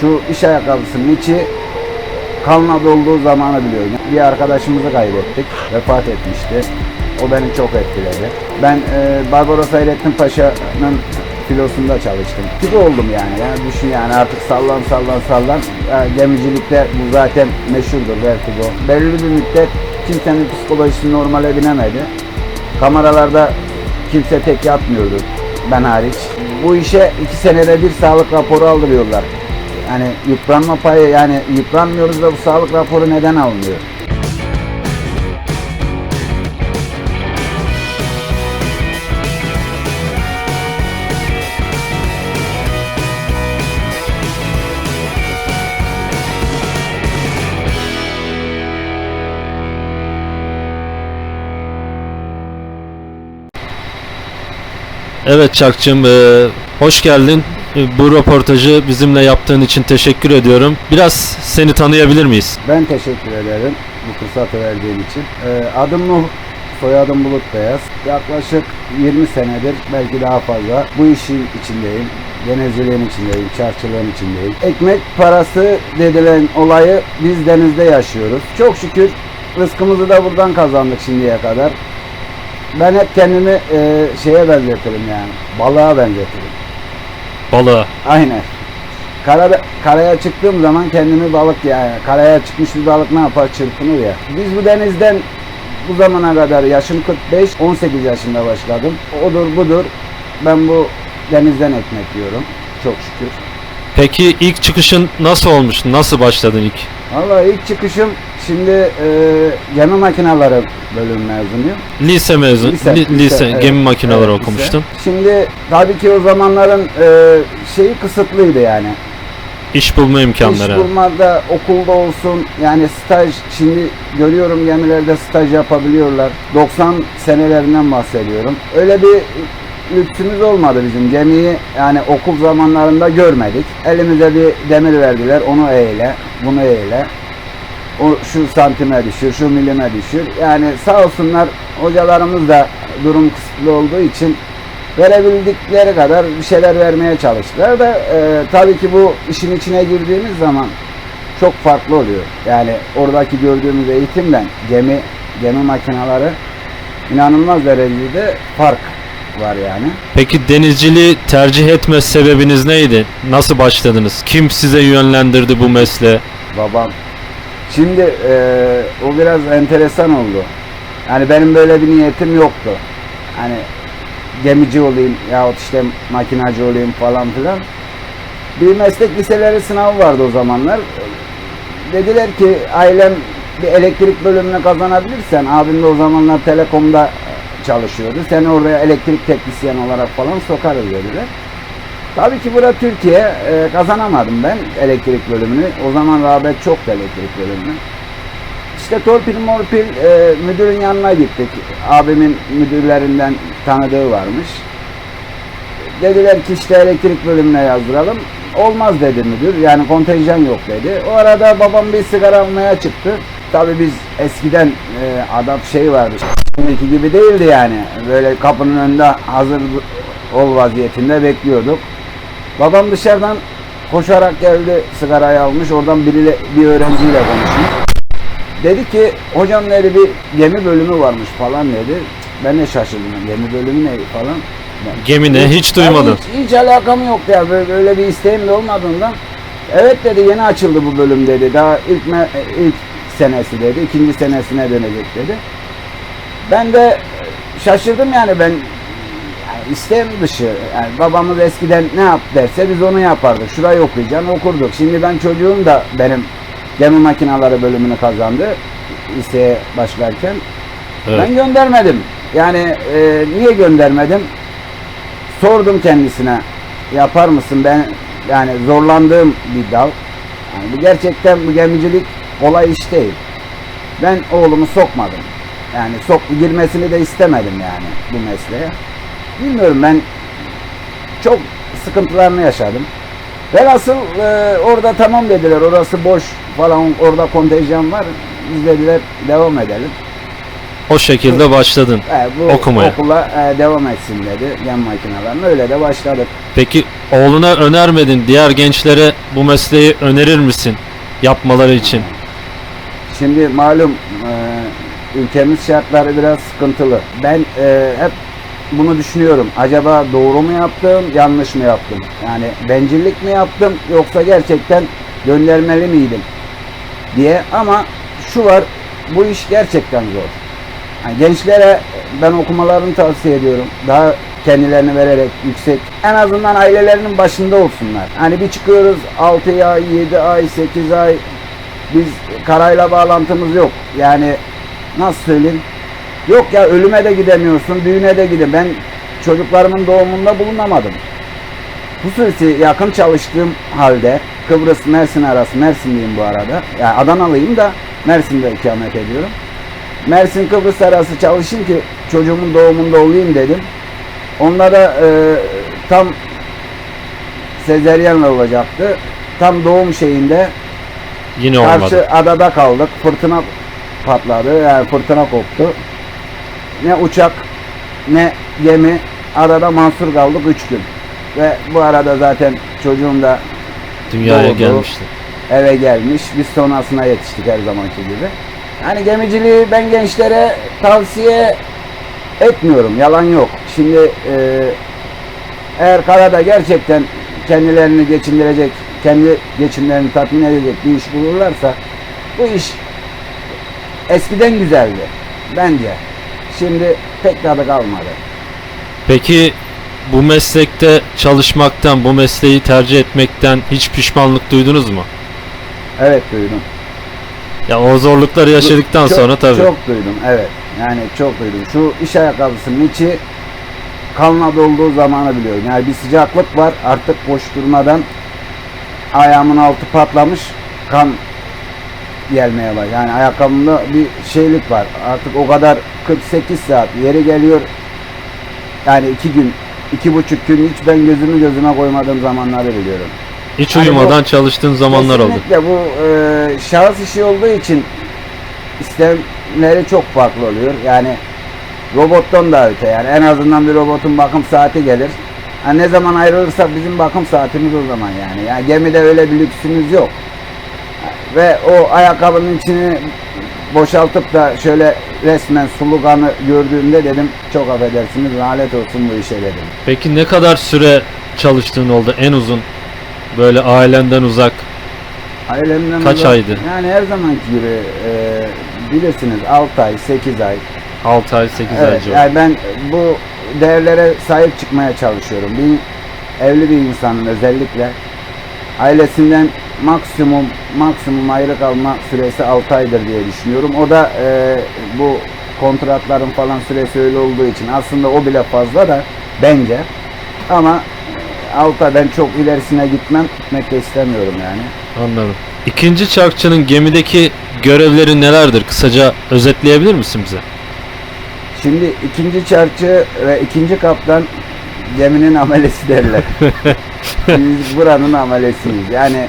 Şu iş ayakkabısının içi kanla dolduğu zamanı biliyorum. Bir arkadaşımızı kaybettik. Vefat etmişti. O beni çok etkiledi. Ben e, Barbaros Hayrettin Paşa'nın filosunda çalıştım. Gibi oldum yani. ya. Düşün yani artık sallan sallan sallan. Ya, gemicilikte bu zaten meşhurdur vertigo. Belirli bir müddet kimsenin psikolojisi normale binemedi. Kameralarda kimse tek yatmıyordu ben hariç. Bu işe iki senede bir sağlık raporu aldırıyorlar. Yani yıpranma payı yani yıpranmıyoruz da bu sağlık raporu neden alınıyor? Evet Çakçım, e, hoş geldin. E, Bu röportajı bizimle yaptığın için teşekkür ediyorum. Biraz seni tanıyabilir miyiz? Ben teşekkür ederim bu fırsatı verdiğin için. Ee, adım Nuh, soyadım Bulut Beyaz. Yaklaşık 20 senedir belki daha fazla bu işin içindeyim. Denizciliğin içindeyim, çarşılığın içindeyim. Ekmek parası dedilen olayı biz denizde yaşıyoruz. Çok şükür rızkımızı da buradan kazandık şimdiye kadar. Ben hep kendimi e, şeye benzetirim yani, balığa benzetirim. Balığa. Aynen. Kara, karaya çıktığım zaman kendimi balık yani karaya çıkmış bir balık ne yapar çırpınır ya. Biz bu denizden bu zamana kadar yaşım 45, 18 yaşında başladım. Odur budur ben bu denizden ekmek yiyorum. Çok şükür. Peki ilk çıkışın nasıl olmuş? Nasıl başladın ilk? Vallahi ilk çıkışım şimdi e, gemi makineleri bölüm mezunuyum. Lise mezun, Lise, li- lise, lise, evet, gemi makineleri evet, okumuştun. lise. Şimdi tabii ki o zamanların e, şeyi kısıtlıydı yani. İş bulma imkanları. İş bulmada okulda olsun yani staj şimdi görüyorum gemilerde staj yapabiliyorlar. 90 senelerinden bahsediyorum. Öyle bir lüksümüz olmadı bizim gemiyi yani okul zamanlarında görmedik. Elimize bir demir verdiler onu eğle bunu eğle. O şu santime düşür, şu milime düşür. Yani sağ olsunlar hocalarımız da durum kısıtlı olduğu için verebildikleri kadar bir şeyler vermeye çalıştılar da e, tabii ki bu işin içine girdiğimiz zaman çok farklı oluyor. Yani oradaki gördüğümüz eğitimden gemi gemi makineleri inanılmaz derecede fark var yani. Peki denizciliği tercih etme sebebiniz neydi? Nasıl başladınız? Kim size yönlendirdi bu mesleğe? Babam. Şimdi e, o biraz enteresan oldu. Yani benim böyle bir niyetim yoktu. Hani gemici olayım yahut işte makinacı olayım falan filan. Bir meslek liseleri sınavı vardı o zamanlar. Dediler ki ailem bir elektrik bölümünü kazanabilirsen abim de o zamanlar telekomda çalışıyordu. Seni oraya elektrik teknisyen olarak falan sokarız dediler. Tabii ki burada Türkiye e, kazanamadım ben elektrik bölümünü. O zaman rağbet çoktu elektrik bölümünü. İşte torpil morpil e, müdürün yanına gittik. Abimin müdürlerinden tanıdığı varmış. Dediler ki işte elektrik bölümüne yazdıralım. Olmaz dedi müdür. Yani kontenjan yok dedi. O arada babam bir sigara almaya çıktı. Tabii biz eskiden e, adam şey vardı. Şimdiki gibi değildi yani. Böyle kapının önünde hazır ol vaziyetinde bekliyorduk. Babam dışarıdan koşarak geldi sigarayı almış. Oradan biriyle bir öğrenciyle konuşmuş. Dedi ki hocam dedi bir gemi bölümü varmış falan dedi. Ben de şaşırdım. Gemi bölümü ne falan. Ben- Gemi ne? Hiç duymadım. hiç, hiç alakam yoktu ya. Böyle, böyle bir isteğim de olmadığından. Evet dedi yeni açıldı bu bölüm dedi. Daha ilk ilk senesi dedi. ikinci senesine dönecek dedi. Ben de şaşırdım yani ben isteğim dışı. Yani babamız eskiden ne yap derse biz onu yapardık. Şurayı okuyacaksın okurduk. Şimdi ben çocuğum da benim gemi makineleri bölümünü kazandı liseye başlarken. Evet. Ben göndermedim. Yani e, niye göndermedim? Sordum kendisine. Yapar mısın? Ben yani zorlandığım bir dal. Yani bu gerçekten bu gemicilik kolay iş değil. Ben oğlumu sokmadım. Yani sok girmesini de istemedim yani bu mesleğe. Bilmiyorum ben çok sıkıntılarını yaşadım. Velhasıl e, orada tamam dediler orası boş falan orada kontenjan var. Biz dediler devam edelim. O şekilde başladın. E, bu Okumaya. okula e, devam etsin dedi gem makinelerine. Öyle de başladık. Peki oğluna önermedin. Diğer gençlere bu mesleği önerir misin? Yapmaları için. Şimdi malum e, ülkemiz şartları biraz sıkıntılı. Ben e, hep bunu düşünüyorum. Acaba doğru mu yaptım, yanlış mı yaptım? Yani bencillik mi yaptım yoksa gerçekten göndermeli miydim diye. Ama şu var, bu iş gerçekten zor. Yani gençlere ben okumalarını tavsiye ediyorum. Daha kendilerini vererek yüksek. En azından ailelerinin başında olsunlar. Hani bir çıkıyoruz 6 ay, 7 ay, 8 ay biz karayla bağlantımız yok. Yani nasıl söyleyeyim? Yok ya ölüme de gidemiyorsun, düğüne de gide. Ben çocuklarımın doğumunda bulunamadım. Hususi yakın çalıştığım halde Kıbrıs Mersin arası Mersinliyim bu arada. Yani Adanalıyım da Mersin'de ikamet ediyorum. Mersin Kıbrıs arası çalışayım ki çocuğumun doğumunda olayım dedim. Onlara e, tam sezeryenle olacaktı. Tam doğum şeyinde Yine olmadı. Karşı adada kaldık. Fırtına patladı. Yani fırtına koptu. Ne uçak ne gemi adada mahsur kaldık 3 gün. Ve bu arada zaten çocuğum da Dünyaya doğdu. gelmişti. eve gelmiş. Biz sonrasına yetiştik her zamanki gibi. Yani gemiciliği ben gençlere tavsiye etmiyorum. Yalan yok. Şimdi e, eğer karada gerçekten kendilerini geçindirecek, kendi geçimlerini tatmin edecek bir iş bulurlarsa bu iş eskiden güzeldi bence. Şimdi pek tadı kalmadı. Peki bu meslekte çalışmaktan, bu mesleği tercih etmekten hiç pişmanlık duydunuz mu? Evet duydum. Ya o zorlukları yaşadıktan Çok- sonra tabii. Çok duydum evet. Yani çok duydum. Şu iş ayakkabısının içi kanla dolduğu zamanı biliyorum. Yani bir sıcaklık var artık koşturmadan ayağımın altı patlamış kan gelmeye başladı. Yani ayakkabımda bir şeylik var. Artık o kadar 48 saat yeri geliyor. Yani iki gün, iki buçuk gün hiç ben gözümü gözüme koymadığım zamanları biliyorum. Hiç Hani bu- uyumadan çalıştığın zamanlar oldu. Kesinlikle bu e, şahıs işi olduğu için istemleri çok farklı oluyor. Yani robottan da öte yani en azından bir robotun bakım saati gelir. Ha, ne zaman ayrılırsak bizim bakım saatimiz o zaman yani. yani gemide öyle bir lüksümüz yok. Ve o ayakkabının içini boşaltıp da şöyle resmen sulu kanı gördüğümde dedim çok affedersiniz lanet olsun bu işe dedim. Peki ne kadar süre çalıştığın oldu en uzun? Böyle ailenden uzak. Ailemden Kaç uzak- aydı? Yani her zamanki gibi e, bilirsiniz 6 ay, 8 ay. 6 ay 8 ay Evet, civarı. yani ben bu değerlere sahip çıkmaya çalışıyorum. Bir evli bir insanın özellikle ailesinden maksimum maksimum ayrı kalma süresi 6 aydır diye düşünüyorum. O da e, bu kontratların falan süresi öyle olduğu için aslında o bile fazla da bence. Ama 6 ay ben çok ilerisine gitmem, gitmek de istemiyorum yani. Anladım. İkinci çarkçının gemideki görevleri nelerdir? Kısaca özetleyebilir misin bize? Şimdi ikinci çarçı ve ikinci kaptan geminin amelesi derler. Biz buranın amelesiyiz. Yani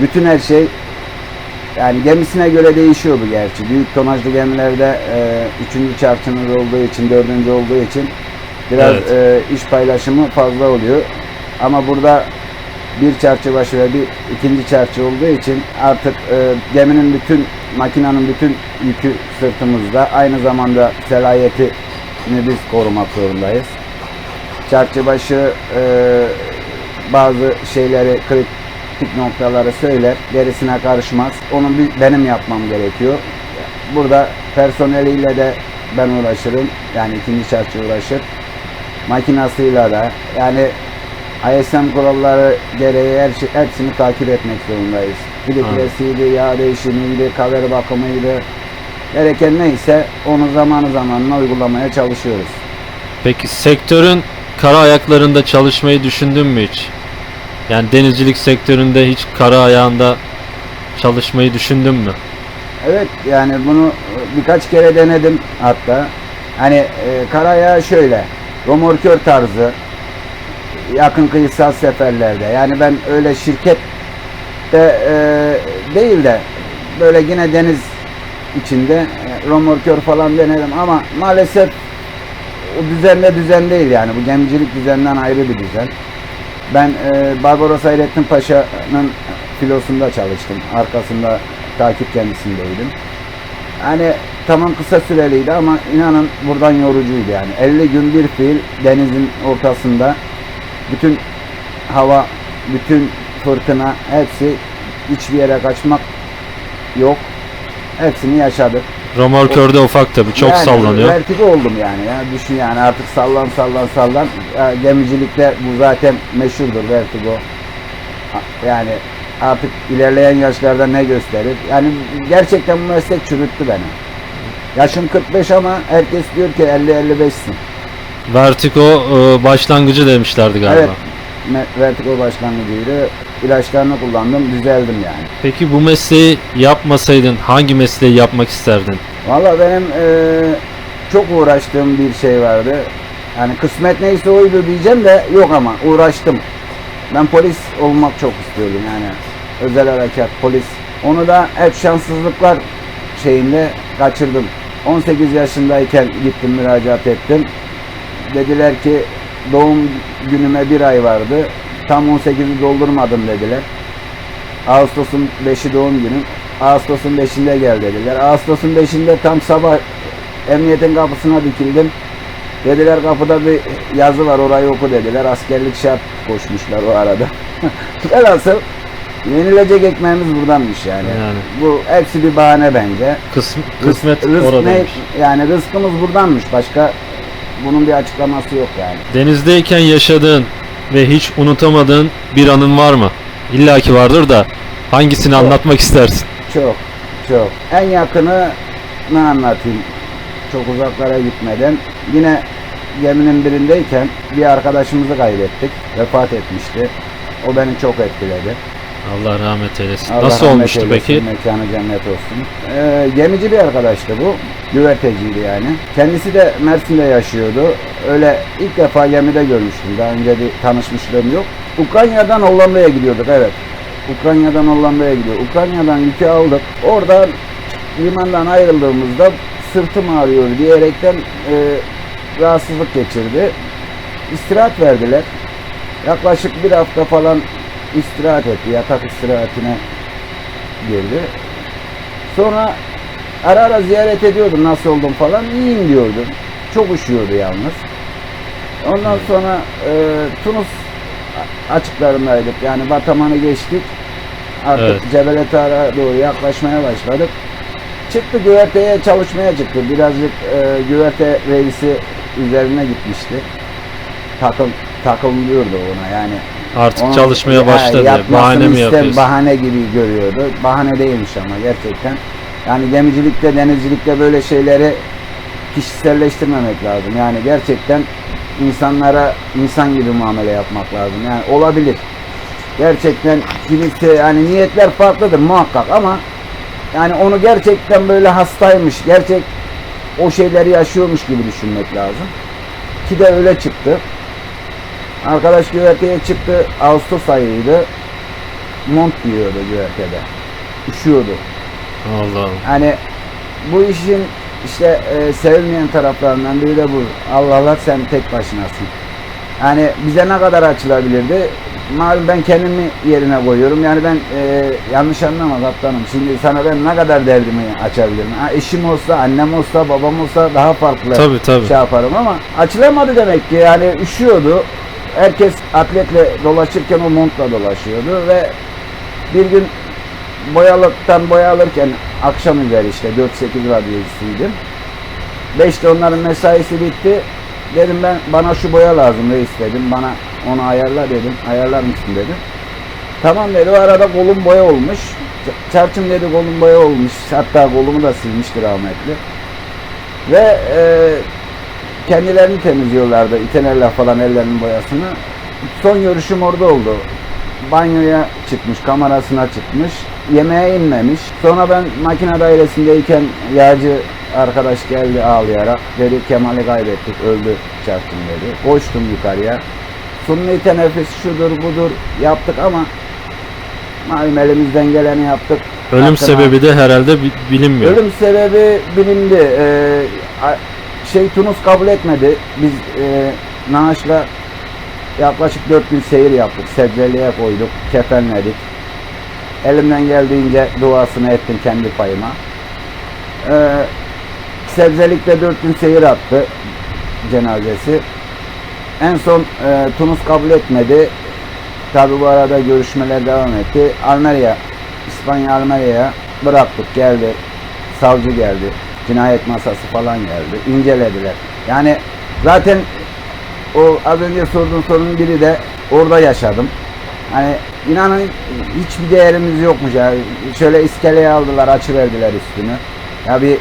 bütün her şey yani gemisine göre değişiyor bu gerçi. Büyük tonajlı gemilerde e, üçüncü çarçınız olduğu için, dördüncü olduğu için biraz Evet. e, iş paylaşımı fazla oluyor. Ama burada bir çarçı başı ve bir ikinci çarçı olduğu için artık e, geminin bütün makinenin bütün yükü sırtımızda. Aynı zamanda selayetini biz korumak zorundayız. Çarçı başı e, bazı şeyleri kritik noktaları söyler. Gerisine karışmaz. Onu bir- benim yapmam gerekiyor. Burada personeliyle de ben uğraşırım. Yani ikinci çarçı uğraşır. Makinasıyla da yani ISM kuralları gereği her şey, hepsini takip etmek zorundayız. Filtresiydi, yağ değişimiydi, kaver bakımıydı. Gereken neyse onu zamanı zamanına uygulamaya çalışıyoruz. Peki sektörün kara ayaklarında çalışmayı düşündün mü hiç? Yani denizcilik sektöründe hiç kara ayağında çalışmayı düşündün mü? Evet yani bunu birkaç kere denedim hatta. Hani e, karaya şöyle romorkör tarzı yakın kıyısal seferlerde yani ben öyle şirket de e, değil de böyle yine deniz içinde e, romorkör falan denedim ama maalesef o düzenle düzen değil yani. Bu gemicilik düzenden ayrı bir düzen. Ben e, Barbaros Hayrettin Paşa'nın filosunda çalıştım. Arkasında takip kendisindeydim. Yani tamam kısa süreliydi ama inanın buradan yorucuydu yani. 50 gün bir fiil denizin ortasında bütün hava, bütün fırtına hepsi hiçbir yere kaçmak yok. Hepsini yaşadık. Romorkörde ufak tabi çok Yani sallanıyor. Vertigo oldum yani. ya. Düşün yani artık sallan sallan sallan. Gemicilikte bu zaten meşhurdur vertigo. Yani artık ilerleyen yaşlarda ne gösterir? Yani gerçekten bu meslek çürüttü beni. Yaşım 45 ama herkes diyor ki 50-55'sin. Vertigo e, başlangıcı demişlerdi galiba. Evet. Vertigo başlangıcıydı. İlaçlarını kullandım, düzeldim yani. Peki bu mesleği yapmasaydın hangi mesleği yapmak isterdin? Valla benim eee, çok uğraştığım bir şey vardı. Yani kısmet neyse oydu diyeceğim de yok ama uğraştım. Ben polis olmak çok istiyordum yani. Özel harekat, polis. Onu da hep şanssızlıklar şeyinde kaçırdım. 18 yaşındayken gittim müracaat ettim. Dediler ki doğum günüme bir ay vardı. Tam 18'i doldurmadım dediler. Ağustos'un 5'i doğum günüm. Ağustos'un 5'inde gel dediler. Ağustos'un 5'inde tam sabah emniyetin kapısına dikildim. Dediler kapıda bir yazı var orayı oku dediler. Askerlik şart koşmuşlar o arada. Velhasıl yenilecek ekmeğimiz buradanmış yani. Yani. Bu hepsi bir bahane bence. Kısm, Rız- kısmet rızk ne- oradaymış. yani rızkımız buradanmış. Başka bunun bir açıklaması yok yani. Denizdeyken yaşadığın ve hiç unutamadığın bir anın var mı? İlla ki vardır da hangisini Yok. anlatmak istersin? Çok, çok. En yakını ne anlatayım? Çok uzaklara gitmeden. Yine geminin birindeyken bir arkadaşımızı kaybettik. Vefat etmişti. O beni çok etkiledi. Allah rahmet eylesin. Allah Nasıl rahmet olmuştu eylesin, peki? Mekanı cennet olsun. Ee, gemici bir arkadaştı bu. Güverteciydi yani. Kendisi de Mersin'de yaşıyordu. Öyle ilk defa gemide görmüştüm. Daha önce bir tanışmışlığım yok. Ukrayna'dan Hollanda'ya gidiyorduk evet. Ukrayna'dan Hollanda'ya gidiyor. Ukrayna'dan yükü aldık. Oradan limandan ayrıldığımızda sırtım ağrıyor diyerekten e, rahatsızlık geçirdi. İstirahat verdiler. Yaklaşık bir hafta falan istirahat etti. Yatak istirahatine girdi. Sonra ara ara ziyaret ediyordum nasıl oldum falan. İyiyim diyordu. Çok üşüyordu yalnız. Ondan sonra e, Tunus açıklarındaydık. Yani Bataman'ı geçtik. Artık Evet. Cebel Tar'a doğru yaklaşmaya başladık. Çıktı güverteye çalışmaya çıktı. Birazcık e, güverte reisi üzerine gitmişti. Takıl, takılıyordu ona yani. Artık Onu- çalışmaya başladı. yapmasını Bahane mi yapıyorsun? Bahane gibi görüyordu. Bahane değilmiş ama gerçekten. Yani gemicilikte, denizcilikte böyle şeyleri kişiselleştirmemek lazım. Yani gerçekten insanlara insan gibi muamele yapmak lazım. Yani olabilir. Gerçekten kimisi yani niyetler farklıdır muhakkak ama yani onu gerçekten böyle hastaymış, gerçek o şeyleri yaşıyormuş gibi düşünmek lazım. Ki de öyle çıktı. Arkadaş güverteye çıktı. Ağustos ayıydı. Mont giyiyordu güvertede. Üşüyordu. Allah Allah. Hani bu işin işte e, sevilmeyen taraflarından biri de bu. Allah Allah sen tek başınasın. Yani bize ne kadar açılabilirdi? Malum ben kendimi yerine koyuyorum. Yani ben e, yanlış anlama kaptanım. Şimdi sana ben ne kadar derdimi açabilirim? Ha, eşim olsa, annem olsa, babam olsa daha farklı Tabii tabii. şey yaparım ama açılamadı demek ki yani üşüyordu. Herkes atletle dolaşırken o montla dolaşıyordu ve bir gün boyalıktan boya alırken akşam üzeri işte 4-8 radyosuydu. 5'te onların mesaisi bitti. Dedim ben bana şu boya lazım reis dedim. Bana onu ayarla dedim. Ayarlar mısın dedim. Tamam dedi. O arada kolum boya olmuş. Çarçım dedi kolum boya olmuş. Hatta kolumu da silmişti rahmetli. Ve e, kendilerini temizliyorlardı. İtenerler falan ellerinin boyasını. Son görüşüm orada oldu. Banyoya çıkmış, kamerasına çıkmış. Yemeğe inmemiş. Sonra ben makine dairesindeyken yağcı arkadaş geldi ağlayarak. Dedi Kemal'i kaybettik, öldü çarptım dedi. Koştum yukarıya. Sunni teneffüs şudur budur yaptık ama Malum elimizden geleni yaptık. Ölüm Hakkını- sebebi de herhalde bi- bilinmiyor. Ölüm sebebi bilindi. Ee, şey Tunus kabul etmedi. Biz e, Naaş'la yaklaşık 4 gün seyir yaptık. Sebzeliğe koyduk, kefenledik. Elimden geldiğince duasını ettim kendi payıma. Ee, Sebzelik'te 4 gün seyir attı cenazesi. En son e, Tunus kabul etmedi. Tabi bu arada görüşmeler devam etti. Almanya, İspanya Almanya'ya bıraktık geldi. Savcı geldi. Cinayet masası falan geldi. İncelediler. Yani zaten o az önce sorduğun sorunun biri de orada yaşadım. Hani inanın hiçbir değerimiz yokmuş ya. Şöyle iskeleye aldılar, açıverdiler üstünü. Ya bir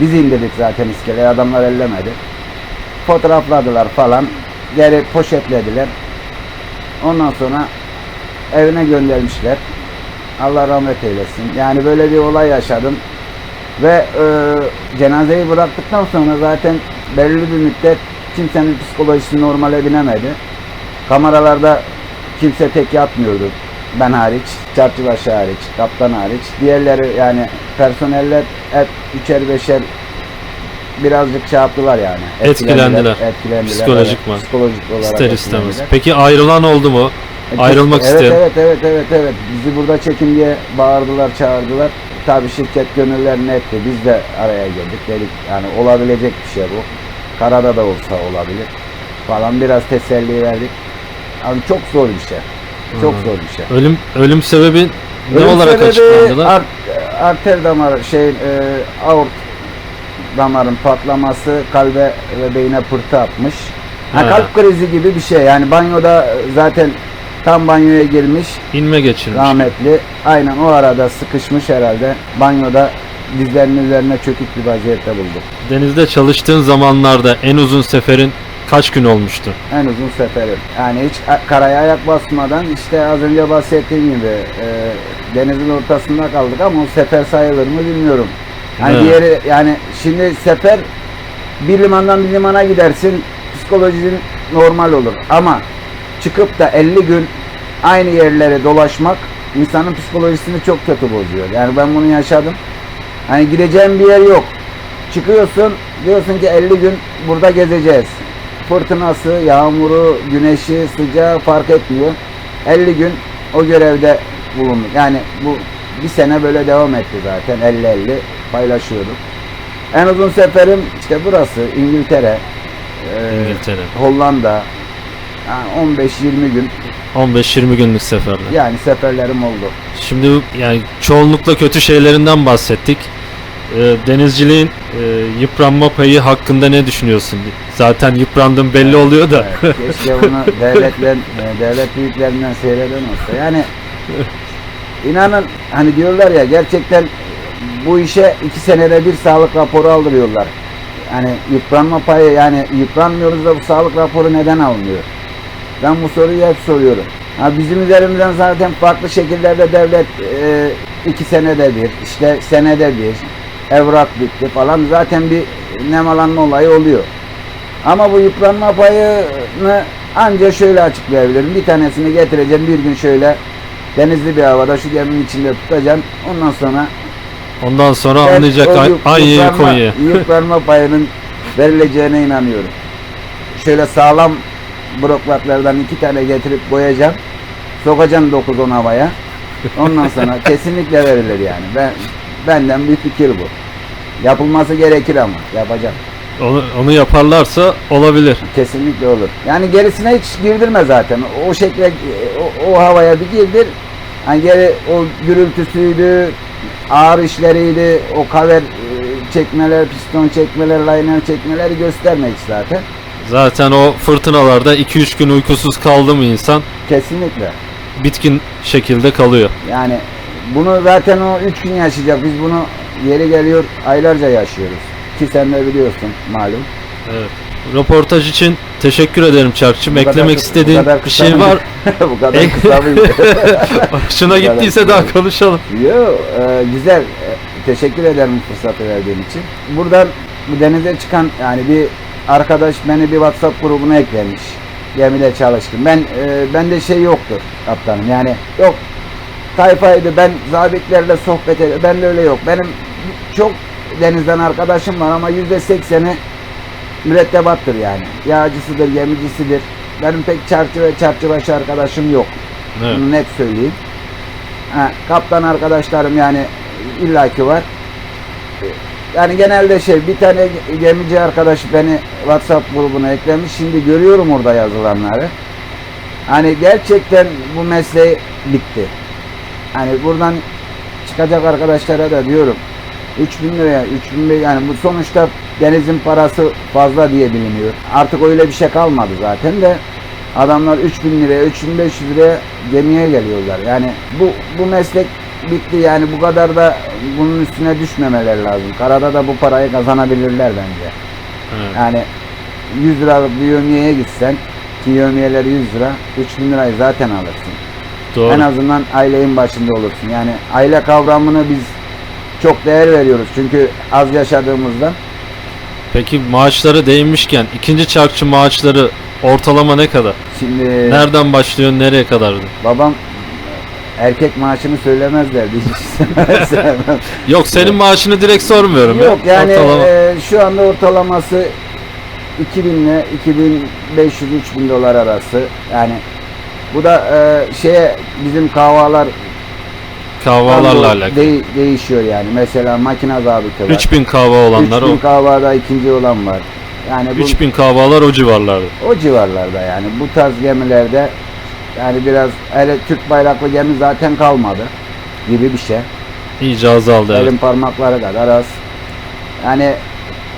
biz indirdik zaten iskeleye, adamlar ellemedi. Fotoğrafladılar falan. Geri poşetlediler. Ondan sonra evine göndermişler. Allah rahmet eylesin. Yani böyle bir olay yaşadım. Ve e, cenazeyi bıraktıktan sonra zaten belirli bir müddet kimsenin psikolojisi normale binemedi. Kameralarda kimse tek yatmıyordu. Ben hariç, çarşıbaşı hariç, kaptan hariç. Diğerleri yani personeller hep üçer beşer birazcık şey yaptılar yani. Etkilendiler. Etkilendiler. Psikolojik mi? Psikolojik olarak İster istemez. etkilendiler. Peki ayrılan oldu mu? Ayrılmak evet, isteyen. Evet evet evet evet. Bizi burada çekin diye bağırdılar, çağırdılar. Tabii şirket gönüllerini etti. Biz de araya girdik. Dedik yani olabilecek bir şey bu. Karada da olsa olabilir. Falan biraz teselli verdik. Abi çok zor bir şey. Çok Hı. zor bir şey. Ölüm ölüm sebebi ne Ölüm olarak sebebi açıklandılar? Art, arter damar şeyin e, aort damarın patlaması kalbe ve beyine pırtı atmış. Ha. kalp krizi gibi bir şey. Yani banyoda zaten tam banyoya girmiş. İnme geçirmiş. Rahmetli. Aynen o arada sıkışmış herhalde. Banyoda dizlerinin üzerine çökük bir vaziyette bulduk. Denizde çalıştığın zamanlarda en uzun seferin kaç gün olmuştu? En uzun seferim. Yani hiç karaya ayak basmadan işte az önce bahsettiğim gibi e, denizin ortasında kaldık ama o sefer sayılır mı bilmiyorum. He. diğeri yani şimdi sefer bir limandan bir limana gidersin psikolojin normal olur ama çıkıp da 50 gün aynı yerlere dolaşmak insanın psikolojisini çok kötü bozuyor. Yani ben bunu yaşadım. Hani gideceğim bir yer yok. Çıkıyorsun diyorsun ki 50 gün burada gezeceğiz. Fırtınası, yağmuru, güneşi, sıcağı fark etmiyor. 50 gün o görevde bulunduk. Yani bu bir sene böyle devam etti zaten 50-50 paylaşıyorduk. En uzun seferim işte burası İngiltere, e, İngiltere. Hollanda. Yani 15-20 gün 15-20 günlük seferler. yani seferlerim oldu. Şimdi yani çoğunlukla kötü şeylerinden bahsettik. Ee, denizciliğin e, yıpranma payı hakkında ne düşünüyorsun? Zaten yıprandığın belli oluyor da. Evet, keşke bunu devletler, e, devlet büyüklerinden seyreden olsa. Yani inanın hani diyorlar ya gerçekten bu işe iki senede bir sağlık raporu aldırıyorlar. Yani yıpranma payı yani yıpranmıyoruz da bu sağlık raporu neden alınıyor? Ben bu soruyu hep soruyorum. Ha, bizim üzerimizden zaten farklı şekillerde devlet e, iki senede bir, işte senede bir, evrak bitti falan zaten bir nemalanma olayı oluyor. Ama bu yıpranma payını anca şöyle açıklayabilirim. Bir tanesini getireceğim bir gün şöyle denizli bir havada şu geminin içinde tutacağım. Ondan sonra Ondan sonra ben anlayacak o ay- yıp- Anya'yı yıpranma- Konya'ya. Yıpranma payının verileceğine inanıyorum. Şöyle sağlam broklatlardan iki tane getirip koyacağım. Sokacağım 9-10 havaya. Ondan sonra kesinlikle verilir yani. Ben benden bir fikir bu. Yapılması gerekir ama yapacağım. Onu, onu yaparlarsa olabilir. Kesinlikle olur. Yani gerisine hiç girdirme zaten. O şekle o, o havaya bir girdir. Hani geri o gürültüsüydü, ağır işleriydi, o kaver e, çekmeler, piston çekmeler, liner çekmeleri gösterme hiç zaten. Zaten o fırtınalarda 2-3 gün uykusuz kaldı mı insan Kesinlikle. bitkin şekilde kalıyor. Yani bunu zaten o üç gün yaşayacak. Biz bunu yeri geliyor aylarca yaşıyoruz. Ki sen de biliyorsun malum. Evet. Röportaj için teşekkür ederim Çarkçım. Bu kadar Eklemek kısa- bu istediğin kadar bir kısa şey var. bu kadar kısa mıydı? Hoşuna kadar gittiyse kısa. daha konuşalım. Yo, e, güzel. E, teşekkür ederim fırsatı verdiğin için. Buradan bu denize çıkan yani bir arkadaş beni bir WhatsApp grubuna eklemiş. Gemide çalıştım. Ben e, bende şey yoktur kaptanım. Yani yok tayfaydı. Ben zabitlerle sohbet ed Ben de öyle yok. Benim çok denizden arkadaşım var ama yüzde sekseni mürettebattır yani. Yağcısıdır, gemicisidir. Benim pek çarçı ve çarçıbaşı arkadaşım yok. Evet. Bunu net söyleyeyim. Ha, kaptan arkadaşlarım yani illaki var. Yani genelde şey bir tane gemici arkadaş beni WhatsApp grubuna eklemiş. Şimdi görüyorum orada yazılanları. Hani gerçekten bu mesleği bitti. Hani buradan çıkacak arkadaşlara da diyorum 3000 liraya 3000 yani bu sonuçta denizin parası fazla diye biliniyor. Artık öyle bir şey kalmadı zaten de adamlar 3000 liraya 3500 liraya gemiye geliyorlar. Yani bu bu meslek bitti yani bu kadar da bunun üstüne düşmemeleri lazım. Karada da bu parayı kazanabilirler bence. Evet. Yani 100 liralık bir yövmiyeye gitsen ki yövmiyeleri 100 lira 3000 lirayı zaten alırsın. Doğru. En azından ailenin başında olursun. Yani aile kavramını biz çok değer veriyoruz. Çünkü az yaşadığımızdan Peki maaşlara değinmişken ikinci çarkçı maaşları ortalama ne kadar? şimdi Nereden başlıyor nereye kadardı? babam erkek maaşını söylemezlerdi. Hiç sevmem. Yok senin maaşını direkt sormuyorum. ya. Yok yani Ortalama. e, şu anda ortalaması 2000 ile 2500 3000 dolar arası. Yani bu da e, şeye bizim kahvalar kahvalarla alakalı. de- değişiyor yani. Mesela makine zabiti var. 3000 kahva olanlar 3000 o. kahvada ikinci olan var. Yani bu, 3000 kahvalar o civarlarda. o civarlarda yani bu tarz gemilerde yani biraz hele Türk bayraklı gemi zaten kalmadı gibi bir şey. İyice azaldı evet. Elin parmakları kadar az. Yani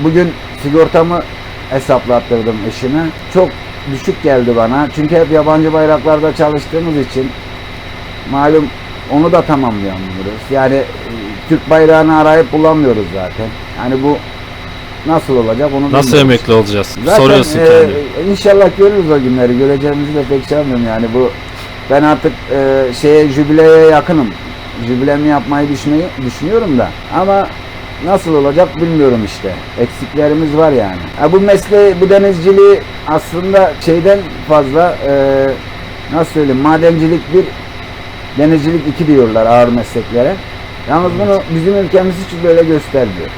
bugün sigortamı hesaplattırdım eşime. Çok düşük geldi bana. Çünkü hep yabancı bayraklarda çalıştığımız için malum onu da tamamlayamıyoruz. Yani Türk bayrağını arayıp bulamıyoruz zaten. Yani bu nasıl olacak onu Nasıl bilmiyoruz. emekli olacağız? Zaten Soruyorsun e, kendine. inşallah görürüz o günleri. Göreceğimizi de pek sanmıyorum yani bu ben artık e, şeye jübileye yakınım. Jübilemi yapmayı düşünmeyi, düşünüyorum da ama nasıl olacak bilmiyorum işte. Eksiklerimiz var yani. Ha, bu mesleği, bu denizciliği aslında şeyden fazla e, nasıl söyleyeyim madencilik bir denizcilik iki diyorlar ağır mesleklere. Yalnız bunu bizim ülkemiz hiç böyle göstermiyor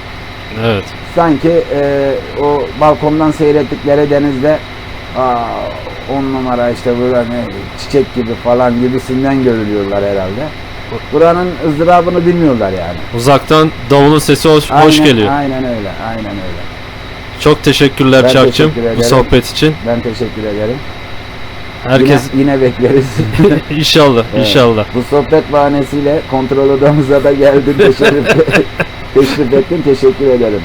Evet. sanki e, o balkondan seyrettikleri denizde aa, on numara işte burada ne çiçek gibi falan gibisinden görülüyorlar herhalde. Buranın ızdırabını bilmiyorlar yani. Uzaktan davulun sesi hoş, hoş Aynen- geliyor. Aynen öyle, aynen öyle. Çok teşekkürler Ben teşekkür bu sohbet için. Ben teşekkür ederim. Herkes Yine, yine bekleriz. inşallah Evet. inşallah. Bu sohbet bahanesiyle kontrol odamıza da geldin, teşrif, teşrif ettin, teşekkür ederim.